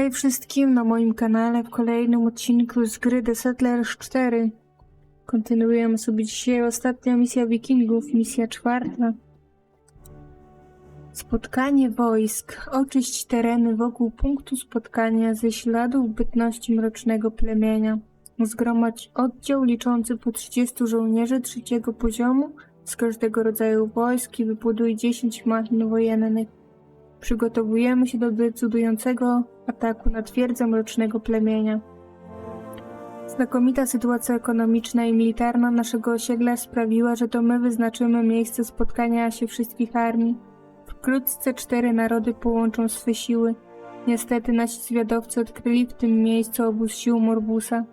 Hej wszystkim na moim kanale w kolejnym odcinku z gry The Settlers 4. Kontynuujemy sobie dzisiaj ostatnia misja wikingów, misja czwarta. Spotkanie wojsk. Oczyść tereny wokół punktu spotkania ze śladów bytności mrocznego plemienia. Zgromadź oddział liczący po 30 żołnierzy trzeciego poziomu z każdego rodzaju wojsk i wybuduj 10 machin wojennych. Przygotowujemy się do decydującego ataku na twierdzę mrocznego plemienia. Znakomita sytuacja ekonomiczna i militarna naszego osiedla sprawiła, że to my wyznaczymy miejsce spotkania się wszystkich armii. Wkrótce cztery narody połączą swe siły. Niestety nasi zwiadowcy odkryli w tym miejscu obóz sił Morbusa.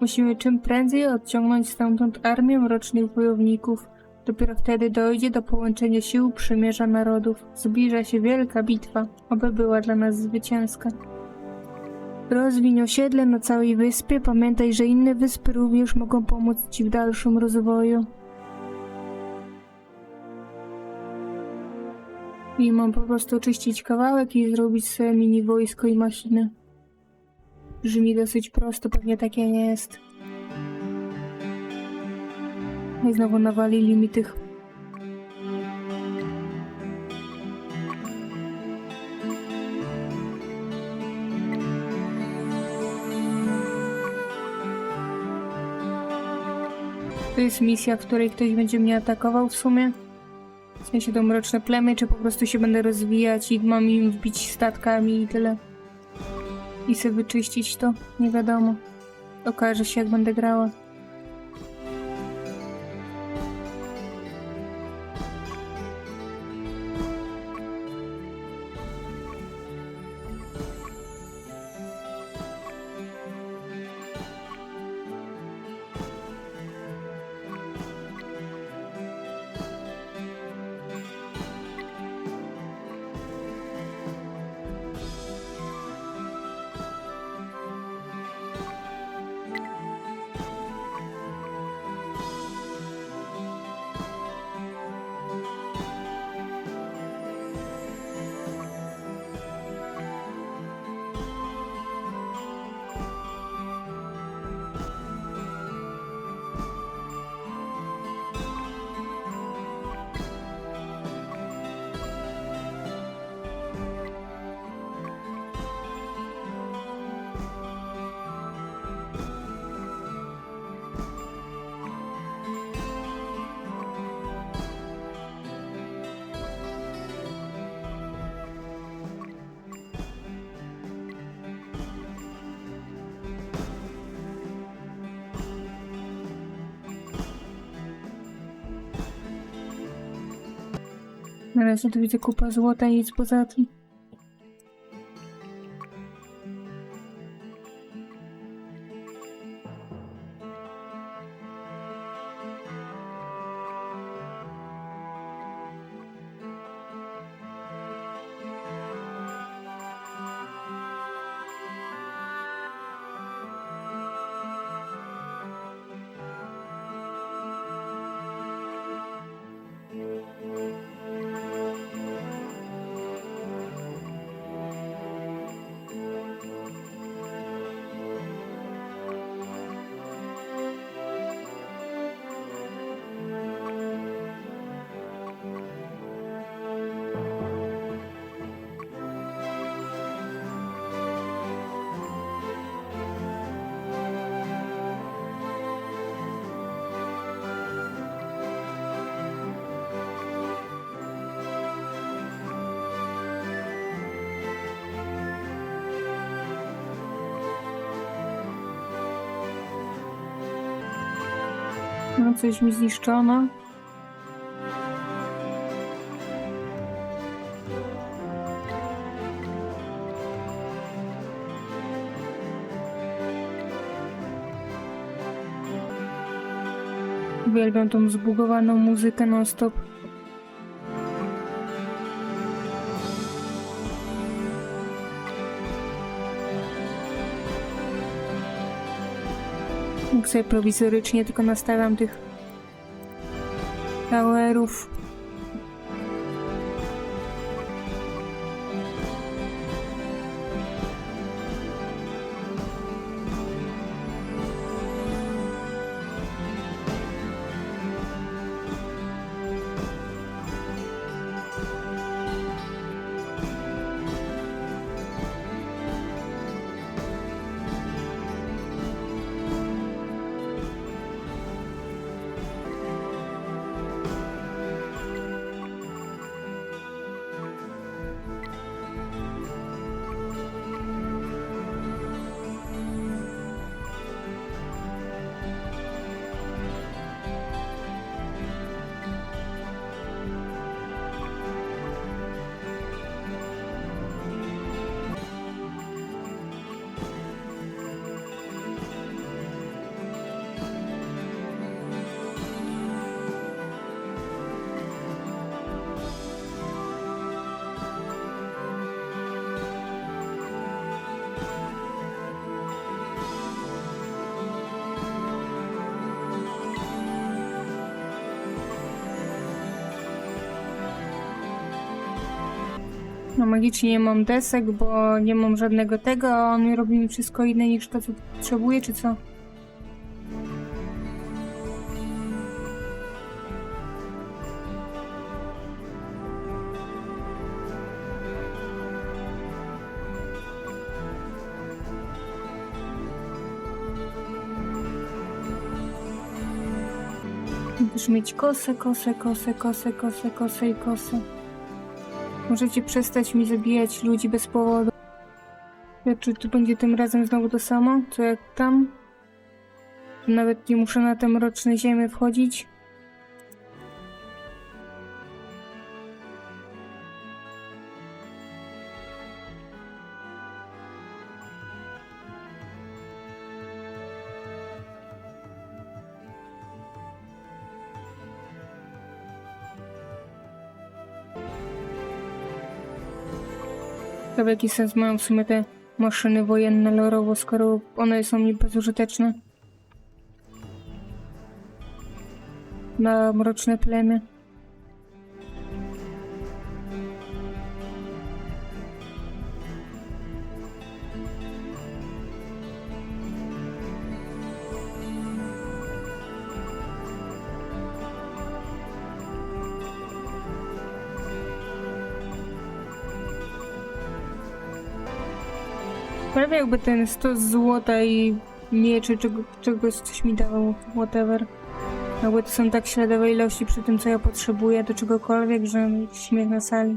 Musimy czym prędzej odciągnąć stamtąd armię mrocznych wojowników. Dopiero wtedy dojdzie do połączenia sił przymierza narodów. Zbliża się wielka bitwa, oby była dla nas zwycięska. Rozwiń osiedle na całej wyspie. Pamiętaj, że inne wyspy również mogą pomóc Ci w dalszym rozwoju. I mam po prostu oczyścić kawałek i zrobić sobie mini wojsko i machiny. Brzmi dosyć prosto, pewnie takie nie jest. I znowu nawalili mi tych. To jest misja, w której ktoś będzie mnie atakował w sumie. W sensie to mroczne plemię, czy po prostu się będę rozwijać i mam im wbić statkami i tyle. I sobie wyczyścić to, nie wiadomo. Okaże się jak będę grała. Razie tu widzę kupa złota i nic poza tym. Coś mi zniszczono. Uwielbiam tą zbugowaną muzykę non-stop. Sobie prowizorycznie tylko nastawiam tych towerów. No magicznie nie mam desek, bo nie mam żadnego tego, a on robi mi wszystko inne niż to, co potrzebuję, czy co? Musisz mieć kosę, kosę, kosę, kosę, kosę, kosę i kosę. Możecie przestać mi zabijać ludzi bez powodu. Ja, czy to będzie tym razem znowu to samo, co jak tam? Nawet nie muszę na te mroczne ziemię wchodzić. W jaki sens mają w sumie te maszyny wojenne lorowo, skoro one są mi bezużyteczne? Na mroczne plemię. Prawie jakby ten stos złota i mieczy, czego, czegoś coś mi dawał, whatever. Jakby to są tak śladowe ilości przy tym, co ja potrzebuję do czegokolwiek, że śmiech na sali.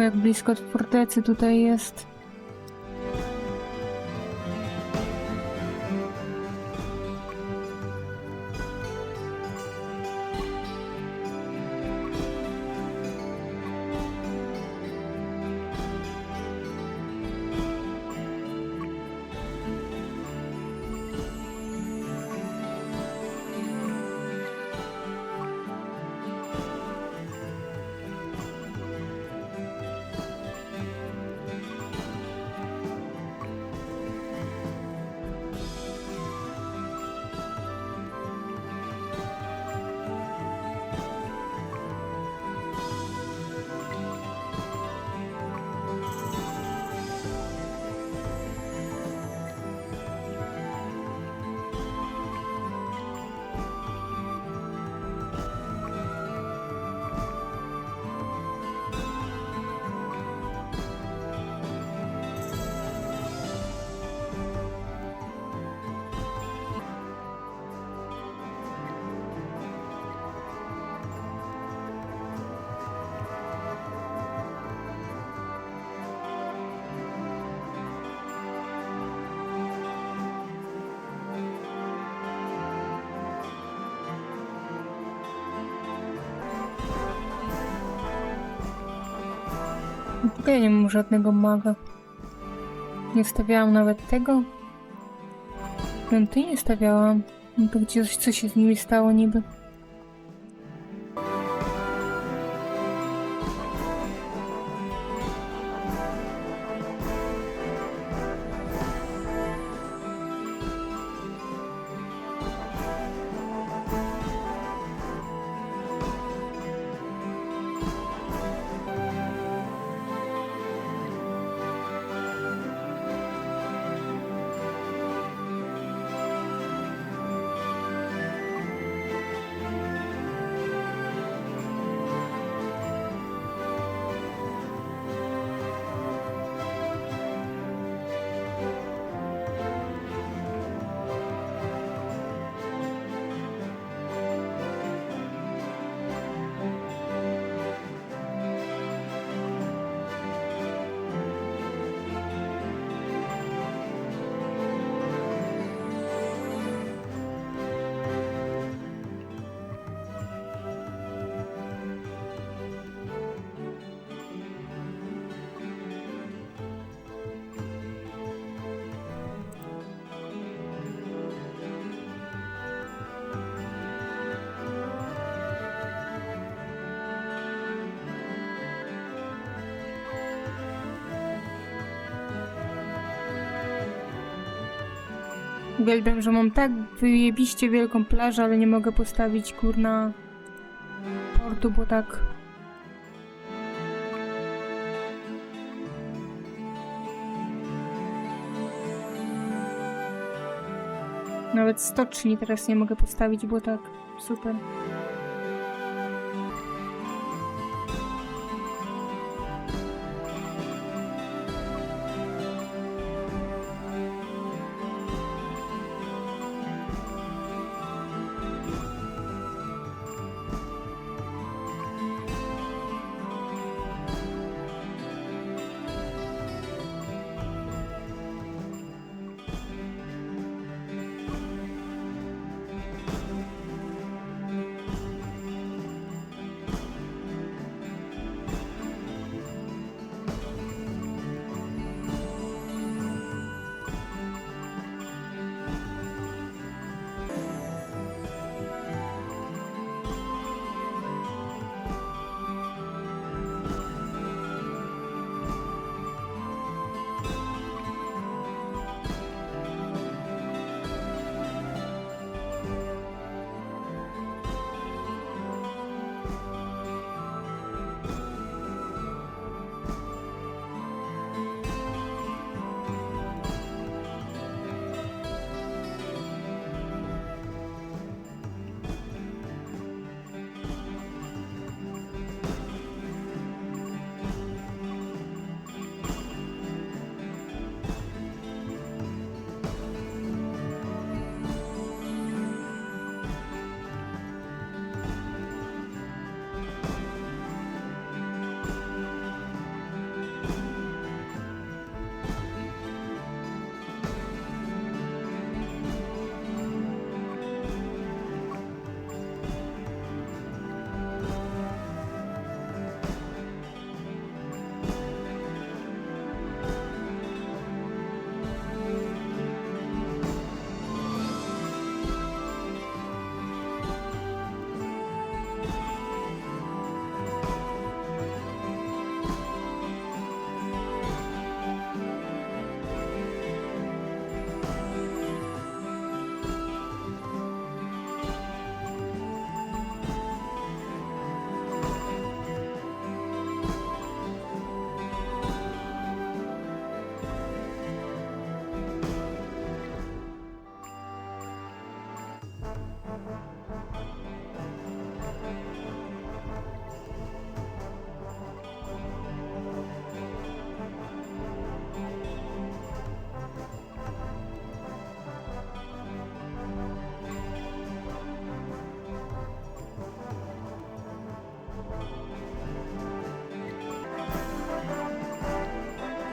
Jak blisko od fortecy tutaj jest. Ja nie mam żadnego maga. Nie stawiałam nawet tego. Świątyni stawiałam. No to gdzie coś, co się z nimi stało niby? Uwielbiam, że mam tak wyjebiście wielką plażę, ale nie mogę postawić kurna portu, bo tak... Nawet stoczni teraz nie mogę postawić, bo tak super.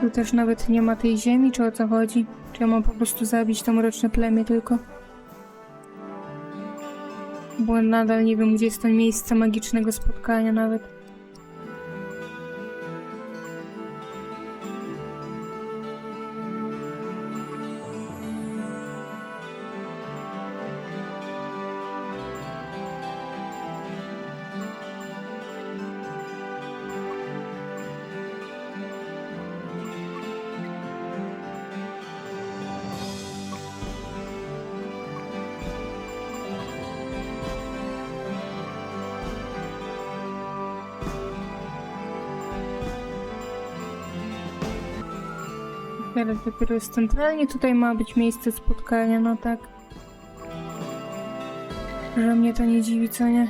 Tu też nawet nie ma tej ziemi, czy o co chodzi? Czy ja mam po prostu zabić to mroczne plemię tylko? Bo nadal nie wiem, gdzie jest to miejsce magicznego spotkania nawet. Teraz dopiero jest centralnie, tutaj ma być miejsce spotkania, no tak. Że mnie to nie dziwi, co nie?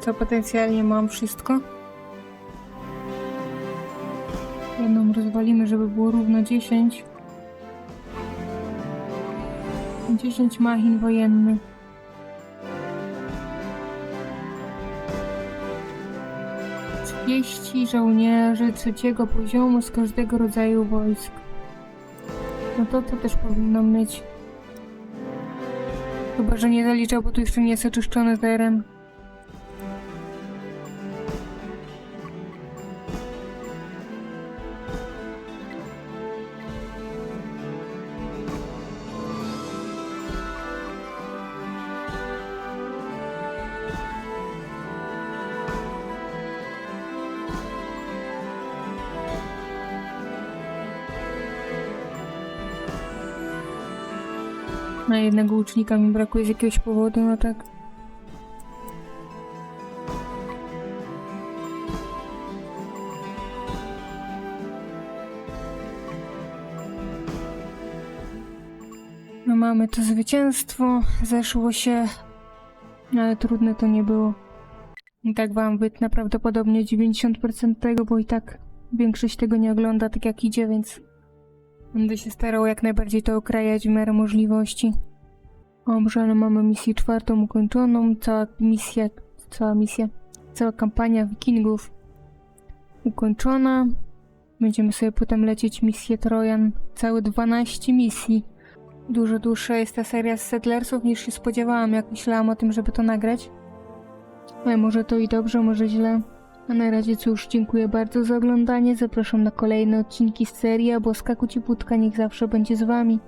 To potencjalnie mam wszystko. Jedną rozwalimy, żeby było równo 10. 10 machin wojennych. Trzydzieści żołnierzy trzeciego poziomu z każdego rodzaju wojsk. No to to też powinno mieć. Chyba, że nie zaliczał, bo tu jeszcze nie jest oczyszczony teren. Na jednego łucznika mi brakuje z jakiegoś powodu, no tak. No mamy to zwycięstwo, zeszło się, ale trudne to nie było. I tak wam wytnę prawdopodobnie 90% tego, bo i tak większość tego nie ogląda tak jak idzie, więc Będę się starał jak najbardziej to okrajać w miarę możliwości. Dobrze, ale mamy misję czwartą ukończoną. Cała misja, cała misja, cała kampania wikingów ukończona. Będziemy sobie potem lecieć misję Trojan. Całe 12 misji. Dużo dłuższa jest ta seria z Settlersów niż się spodziewałam, jak myślałam o tym, żeby to nagrać. Ale może to i dobrze, może źle. A na razie cóż, dziękuję bardzo za oglądanie. Zapraszam na kolejne odcinki z serii, a boska kuciputka niech zawsze będzie z wami.